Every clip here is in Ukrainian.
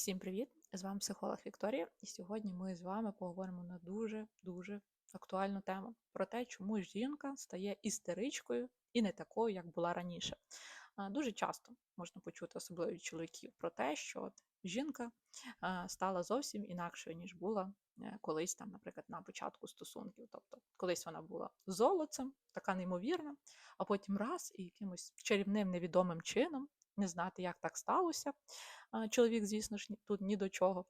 Всім привіт! З вами психолог Вікторія, і сьогодні ми з вами поговоримо на дуже-дуже актуальну тему про те, чому жінка стає істеричкою і не такою, як була раніше. Дуже часто можна почути, особливо від чоловіків, про те, що от жінка стала зовсім інакшою, ніж була е, колись, там, наприклад, на початку стосунків. Тобто, колись вона була золотцем, така неймовірна, а потім раз і якимось чарівним невідомим чином. Не знати, як так сталося, чоловік, звісно ж, тут ні до чого.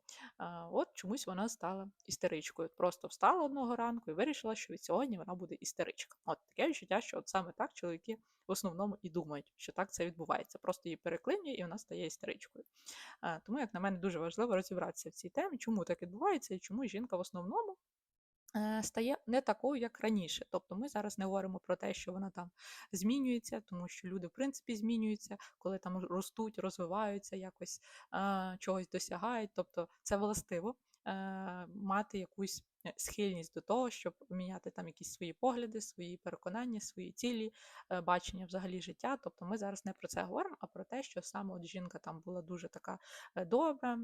От чомусь вона стала істеричкою. Просто встала одного ранку і вирішила, що від сьогодні вона буде істеричка. От таке відчуття, що от саме так чоловіки в основному і думають, що так це відбувається. Просто її переклинює і вона стає істеричкою. Тому, як на мене, дуже важливо розібратися в цій темі, чому так відбувається і чому жінка в основному стає не такою, як раніше. Тобто ми зараз не говоримо про те, що вона там змінюється, тому що люди, в принципі, змінюються, коли там ростуть, розвиваються, якось чогось досягають. Тобто це властиво е, мати якусь Е, схильність до того, щоб міняти там якісь свої погляди, свої переконання, свої цілі, е, бачення взагалі життя. Тобто ми зараз не про це говоримо, а про те, що саме от жінка там була дуже така е, добра,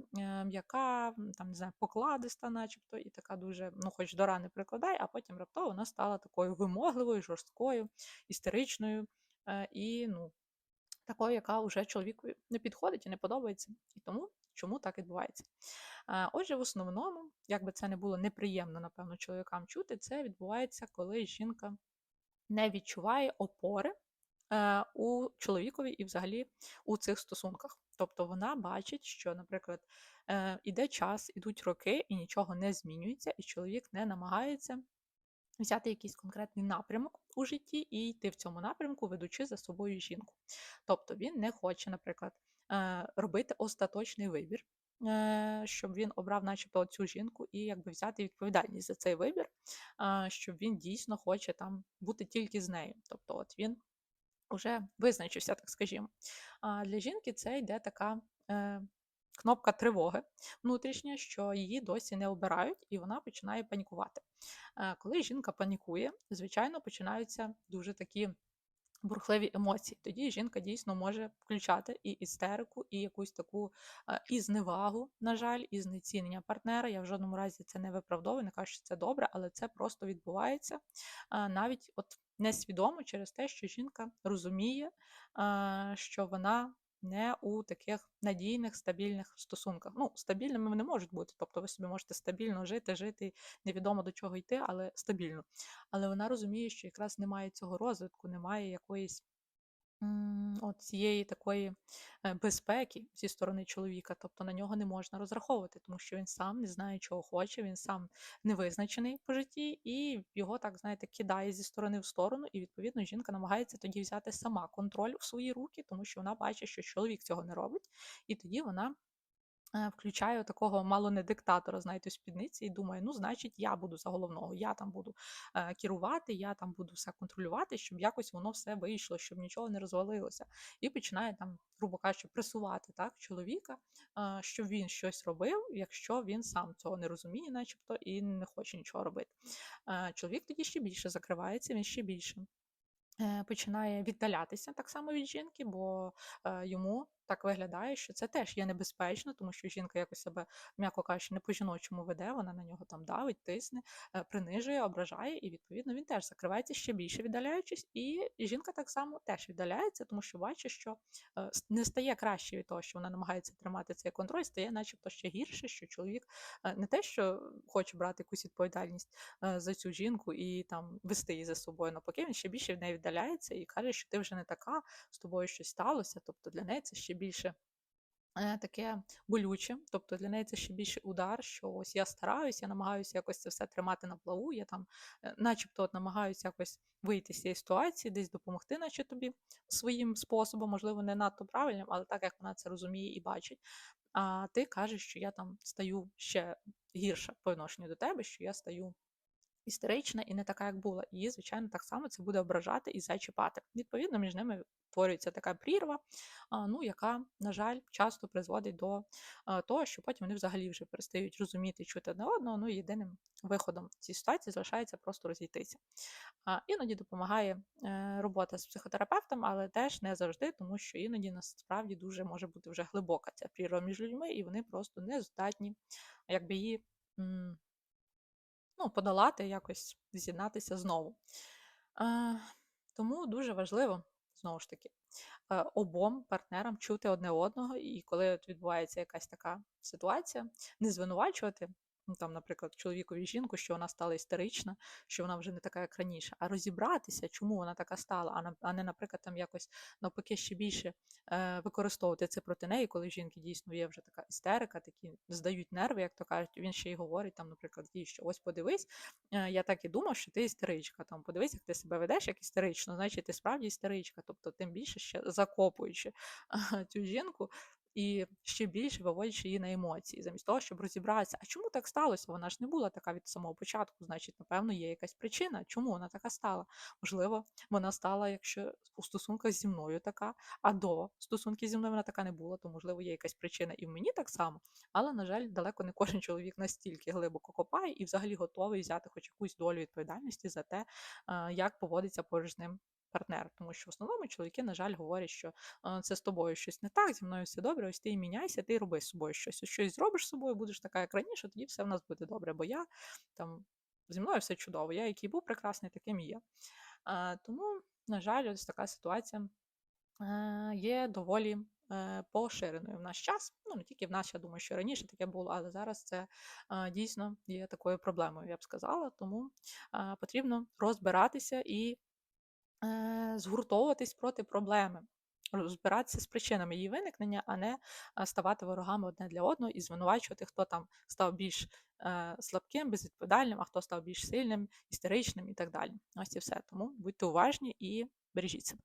м'яка, там не знаю, покладиста, начебто, і така дуже, ну, хоч до рани прикладай, а потім раптово вона стала такою вимогливою, жорсткою, істеричною і ну. Такою, яка вже чоловікові не підходить і не подобається. І тому чому так відбувається? Отже, в основному, як би це не було неприємно, напевно, чоловікам чути, це відбувається, коли жінка не відчуває опори е, у чоловікові і взагалі у цих стосунках. Тобто вона бачить, що, наприклад, е, іде час, ідуть роки, і нічого не змінюється, і чоловік не намагається взяти якийсь конкретний напрямок у житті і йти в цьому напрямку, ведучи за собою жінку. Тобто він не хоче, наприклад, е, робити остаточний вибір, Е, щоб він обрав, начебто, цю жінку, і якби взяти відповідальність за цей вибір, щоб він дійсно хоче там бути тільки з нею. Тобто, от він вже визначився, так скажімо. А для жінки це йде така. Е, кнопка тривоги внутрішня, що її досі не обирають, і вона починає панікувати. Е, коли жінка панікує, звичайно, починаються дуже такі бурхливі емоції. Тоді жінка дійсно може включати і істерику, і якусь таку і зневагу, на жаль, і знецінення партнера. Я в жодному разі це не виправдовую, не кажу, що це добре, але це просто відбувається навіть от несвідомо через те, що жінка розуміє, що вона не у таких надійних, стабільних стосунках. Ну, стабільними вони можуть бути. Тобто ви собі можете стабільно жити, жити, невідомо до чого йти, але стабільно. Але вона розуміє, що якраз немає цього розвитку, немає якоїсь от цієї такої е, безпеки зі сторони чоловіка, тобто на нього не можна розраховувати, тому що він сам не знає, чого хоче, він сам не визначений по житті, і його так, знаєте, кидає зі сторони в сторону, і відповідно жінка намагається тоді взяти сама контроль в свої руки, тому що вона бачить, що чоловік цього не робить, і тоді вона включаю такого мало не диктатора, знаєте, спідниці, і думаю, ну, значить, я буду за головного, я там буду е, керувати, я там буду все контролювати, щоб якось воно все вийшло, щоб нічого не розвалилося. І починає там, грубо кажучи, пресувати так, чоловіка, е, щоб він щось робив, якщо він сам цього не розуміє, начебто, і не хоче нічого робити. Е, чоловік тоді ще більше закривається, він ще більше. Е, починає віддалятися так само від жінки, бо е, йому так виглядає, що це теж є небезпечно, тому що жінка якось себе, м'яко кажучи, не по-жіночому веде, вона на нього там давить, тисне, е, принижує, ображає, і відповідно він теж закривається ще більше віддаляючись, і жінка так само теж віддаляється, тому що бачить, що не стає краще від того, що вона намагається тримати цей контроль, стає, начебто, ще гірше, що чоловік не те, що хоче брати якусь відповідальність за цю жінку і там вести її за собою, навпаки, він ще більше від неї віддаляється і каже, що ти вже не така, з тобою щось сталося. Тобто для неї це ще більше. Е, таке болюче, тобто для неї це ще більший удар, що ось я стараюся, я намагаюся якось це все тримати на плаву, я там, е, начебто, от намагаюся якось вийти з цієї ситуації, десь допомогти, наче тобі своїм способом, можливо, не надто правильним, але так як вона це розуміє і бачить. А ти кажеш, що я там стаю ще гірше по відношенню до тебе, що я стаю істерична і не така, як була. Її, звичайно, так само це буде ображати і зачіпати. Відповідно, між ними створюється така прірва, ну, яка, на жаль, часто призводить до того, що потім вони взагалі вже перестають розуміти чути одне одного. Ну, єдиним виходом цієї ситуації залишається просто розійтися. Іноді допомагає е, робота з психотерапевтом, але теж не завжди, тому що іноді насправді дуже може бути вже глибока ця прірва між людьми, і вони просто не здатні якби її ну, подолати, якось з'єднатися знову. Е, Тому дуже важливо, знову ж таки, е, обом партнерам чути одне одного, і коли от відбувається якась така ситуація, не звинувачувати. Ну, там, наприклад, чоловікові жінку, що вона стала істерична, що вона вже не така, як раніше, а розібратися, чому вона така стала, а не, наприклад, там якось навпаки ще більше е, використовувати це проти неї, коли жінки дійсно є вже така істерика, такі здають нерви, як то кажуть. Він ще й говорить, там, наприклад, їй, що ось подивись, е, я так і думав, що ти істеричка. Там подивись, як ти себе ведеш як істерично, значить ти справді істеричка. Тобто, тим більше ще закопуючи цю жінку. І ще більше виводячи її на емоції, замість того, щоб розібратися, а чому так сталося? Вона ж не була така від самого початку. Значить, напевно, є якась причина, чому вона така стала. Можливо, вона стала, якщо у стосунках зі мною така, а до стосунків зі мною вона така не була, то можливо є якась причина і в мені так само. Але, на жаль, далеко не кожен чоловік настільки глибоко копає і взагалі готовий взяти хоч якусь долю відповідальності за те, як поводиться поруч з ним партнер. Тому що в основному чоловіки, на жаль, говорять, що це з тобою щось не так, зі мною все добре, ось ти і міняйся, ти роби з собою щось. Ось щось зробиш з собою, будеш така, як раніше, тоді все в нас буде добре, бо я там зі мною все чудово. Я який був прекрасний, таким і є. Тому, на жаль, ось така ситуація є доволі е, поширеною в наш час. Ну, не тільки в нас, я думаю, що раніше таке було, але зараз це дійсно є такою проблемою, я б сказала. Тому потрібно розбиратися і згуртовуватись проти проблеми. Розбиратися з причинами її виникнення, а не е, ставати ворогами одне для одного і звинувачувати, хто там став більш е, слабким, безвідповідальним, а хто став більш сильним, істеричним і так далі. Ось і все. Тому будьте уважні і бережіть себе.